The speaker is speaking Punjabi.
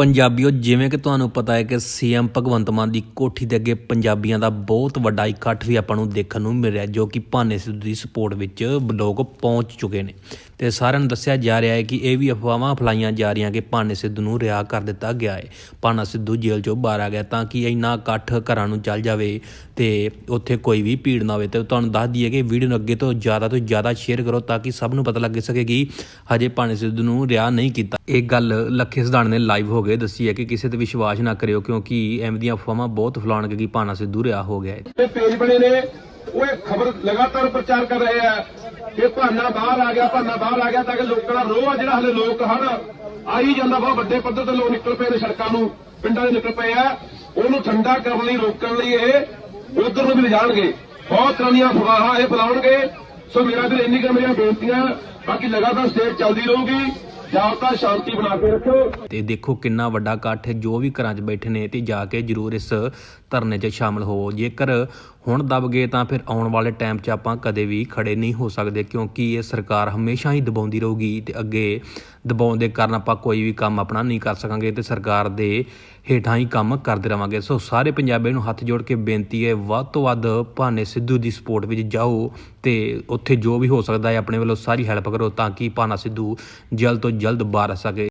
ਪੰਜਾਬੀਓ, ਜਿਵੇਂ ਕਿ ਤੁਹਾਨੂੰ ਪਤਾ ਹੈ ਕਿ ਸੀਐਮ ਭਗਵੰਤ ਮਾਨ ਦੀ ਕੋਠੀ ਦੇ ਅੱਗੇ ਪੰਜਾਬੀਆਂ ਦਾ ਬਹੁਤ ਵੱਡਾ ਇਕੱਠ ਵੀ ਆਪਾਂ ਨੂੰ ਦੇਖਣ ਨੂੰ ਮਿਲ ਰਿਹਾ, ਜੋ ਕਿ ਭਾਨੇ ਸਿੱਧੂ ਦੀ ਸਪੋਰਟ ਵਿੱਚ ਲੋਕ ਪਹੁੰਚ ਚੁੱਕੇ ਨੇ। ਤੇ ਸਾਰਿਆਂ ਨੂੰ ਦੱਸਿਆ ਜਾ ਰਿਹਾ ਹੈ ਕਿ ਇਹ ਵੀ ਅਫਵਾਹਾਂ ਫਲਾਈਆਂ ਜਾ ਰਹੀਆਂ ਕਿ ਭਾਨੇ ਸਿੱਧੂ ਨੂੰ ਰਿਹਾ ਕਰ ਦਿੱਤਾ ਗਿਆ ਹੈ। ਭਾਨਾ ਸਿੱਧੂ ਜੇਲ੍ਹ ਚੋਂ ਬਾਹਰ ਆ ਗਿਆ ਤਾਂ ਕਿ ਇੰਨਾ ਇਕੱਠ ਘਰਾਂ ਨੂੰ ਚੱਲ ਜਾਵੇ ਤੇ ਉੱਥੇ ਕੋਈ ਵੀ ਭੀੜ ਨਾ ਹੋਵੇ। ਤੇ ਤੁਹਾਨੂੰ ਦੱਸ ਦਈਏ ਕਿ ਵੀਡੀਓ ਨੂੰ ਅੱਗੇ ਤੋਂ ਜ਼ਿਆਦਾ ਤੋਂ ਜ਼ਿਆਦਾ ਸ਼ੇਅਰ ਕਰੋ ਤਾਂ ਕਿ ਸਭ ਨੂੰ ਪਤਾ ਲੱਗ ਸਕੇ ਕਿ ਹਜੇ ਭਾਨੇ ਸਿੱਧੂ ਨੂੰ ਰਿਹਾ ਨਹੀਂ ਕੀਤਾ। ਇਹ ਗੱਲ ਲੱਖੇ ਸਿਧਾਣ ਨੇ ਲਾਈਵ ਹੋ ਕੇ ਦੱਸੀ ਹੈ ਕਿ ਕਿਸੇ ਤੇ ਵਿਸ਼ਵਾਸ ਨਾ ਕਰਿਓ ਕਿਉਂਕਿ ਐਵੇਂ ਦੀਆਂ ਅਫਵਾਹਾਂ ਬਹੁਤ ਫੈਲਾਉਣਗੇ ਕਿ ਭਾਨਾ ਸਿੱਧੂ ਰਿਹਾ ਹੋ ਗਿਆ ਹੈ। ਤੇ ਪੇਜ ਬਣੇ ਨੇ। ਉਹ ਇਹ ਖਬਰ ਲਗਾਤਾਰ ਪ੍ਰਚਾਰ ਕਰ ਰਹੇ ਆ ਕਿ ਭਾਨਾ ਬਾਹਰ ਆ ਗਿਆ, ਭਾਨਾ ਬਾਹਰ ਆ ਗਿਆ ਤਾਂ ਕਿ ਲੋਕਾਂ ਦਾ ਰੋਹ ਆ ਜਿਹੜਾ ਹਲੇ ਲੋਕ ਹਨ, ਆਈ ਜਾਂਦਾ ਬਹੁਤ ਵੱਡੇ ਪੱਧਰ ਤੇ ਲੋਕ ਨਿਕਲ ਪਏ ਨੇ ਸੜਕਾਂ ਨੂੰ, ਪਿੰਡਾਂ ਦੇ ਨਿਕਲ ਪਏ ਆ। ਉਹਨੂੰ ਠੰਡਾ ਕਰਨ ਲਈ, ਰੋਕਣ ਲਈ ਇਹ ਉਧਰ ਨੂੰ ਵੀ ਲਿਜਾਣਗੇ। ਬਹੁਤ ਤਰ੍ਹਾਂ ਦੀਆਂ ਅਫਵਾਹਾਂ ਇਹ ਫੈਲਾਉਣਗੇ। ਸੋ ਮੇਰਾ ਵੀ ਇੰਨੀ ਕੁ ਮੇਰੀਆਂ ਬੇਨਤੀਆਂ, ਬਾਕੀ ਲਗਾਤਾਰ ਸਟੇਜ ਚੱਲਦੀ ਰਹੂਗੀ। ਜਾਬਤਾ ਸ਼ਾਂਤੀ ਬਣਾ ਕੇ ਰੱਖੋ ਤੇ ਦੇਖੋ ਕਿੰਨਾ ਵੱਡਾ ਇਕੱਠ ਜੋ ਵੀ ਘਰਾਂ 'ਚ ਬੈਠੇ ਨੇ ਤੇ ਜਾ ਕੇ ਜਰੂਰ ਇਸ ਧਰਨੇ 'ਚ ਸ਼ਾਮਲ ਹੋਵੋ। ਜੇਕਰ ਹੁਣ ਦਬ ਗਏ ਤਾਂ ਫਿਰ ਆਉਣ ਵਾਲੇ ਟਾਈਮ 'ਚ ਆਪਾਂ ਕਦੇ ਵੀ ਖੜੇ ਨਹੀਂ ਹੋ ਸਕਦੇ ਕਿਉਂਕਿ ਇਹ ਸਰਕਾਰ ਹਮੇਸ਼ਾ ਹੀ ਦਬਾਉਂਦੀ ਰਹੂਗੀ ਤੇ ਅੱਗੇ ਦਬਾਉਣ ਦੇ ਕਾਰਨ ਆਪਾਂ ਕੋਈ ਵੀ ਕੰਮ ਆਪਣਾ ਨਹੀਂ ਕਰ ਸਕਾਂਗੇ ਤੇ ਸਰਕਾਰ ਦੇ ਹੇਠਾਂ ਹੀ ਕੰਮ ਕਰਦੇ ਰਵਾਂਗੇ। ਸੋ ਸਾਰੇ ਪੰਜਾਬੀਆਂ ਨੂੰ ਹੱਥ ਜੋੜ ਕੇ ਬੇਨਤੀ ਹੈ, ਵੱਧ ਤੋਂ ਵੱਧ ਭਾਨੇ ਸਿੱਧੂ ਦੀ ਸਪੋਰਟ ਵਿੱਚ ਜਾਓ ਤੇ ਉੱਥੇ ਜੋ ਵੀ ਹੋ ਸਕਦਾ ਹੈ ਆਪਣੇ ਵੱਲੋਂ ਸਾਰੀ ਹੈਲਪ ਕਰੋ ਤਾਂ ਕਿ ਭਾਨਾ ਸਿੱਧੂ ਜਲਦ ਤੋਂ ਜਲਦ ਬਾਹਰ ਆ ਸਕੇ।